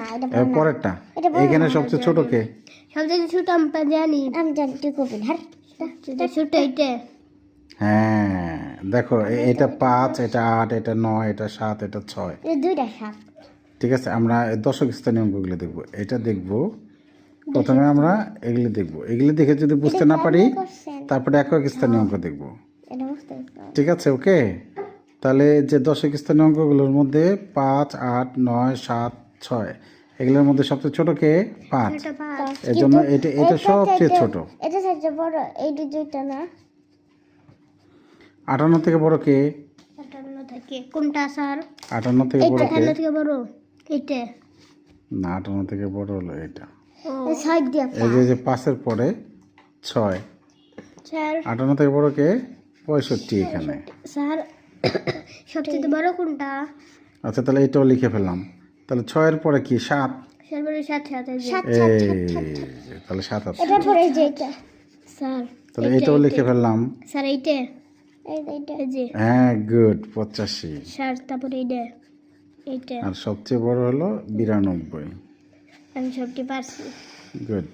না এটা। পরেরটা? এখানে সবচেয়ে ছোট কে? সবথেকে ছোট আমি জানি। আমি জানি তুই কবি হ্যাঁ। ছোট এটা। হ্যাঁ দেখো এটা পাঁচ এটা আট এটা নয় এটা সাত এটা ছয়। দুইটা সাপ ঠিক আছে আমরা দশক স্থানীয় অঙ্কগুলো দেখব। এটা দেখব। প্রথমে আমরা এগুলি দেখব। এগুলি দেখে যদি বুঝতে না পারি তারপরে একক স্থানীয় অঙ্ক দেখব। এটা বুঝতে পারছি। ঠিক আছে ওকে? তাহলে যে দশক স্থানীয় অঙ্কগুলোর মধ্যে পাঁচ আট নয় সাত ছয়। এগুলোর মধ্যে সবচেয়ে ছোট কে? পাঁচ। এটা এর জন্য এটা এটা সবচেয়ে ছোট। এটা সবচেয়ে বড় এই দুইটা না। আটান্ন থেকে বড় কে? আটান্ন থেকে। কোনটা স্যার? আটান্ন থেকে বড় কে? আটান্ন থেকে বড়। এইটা। না আটান্ন থেকে বড় হলো এটা এই যে যে পাঁচের পরে ছয়। আটান্ন থেকে বড় কে? পঁয়ষট্টি এখানে। স্যার সবচেয়ে বড় কোনটা? আচ্ছা তাহলে এটাও লিখে ফেললাম। তাহলে ছয়ের পরে কি সাত? তাহলে সাত আছে। এটা পরে এই যে এটা। স্যার তাহলে এইটাও লিখে ফেললাম। স্যার এইটা। এই যে এই যে। হ্যাঁ গুড পঁচাশি। স্যার তারপরে এইটা এইটা। আর সবচেয়ে বড় হলো বিরানব্বই। আমি সবটি পারছি। গুড।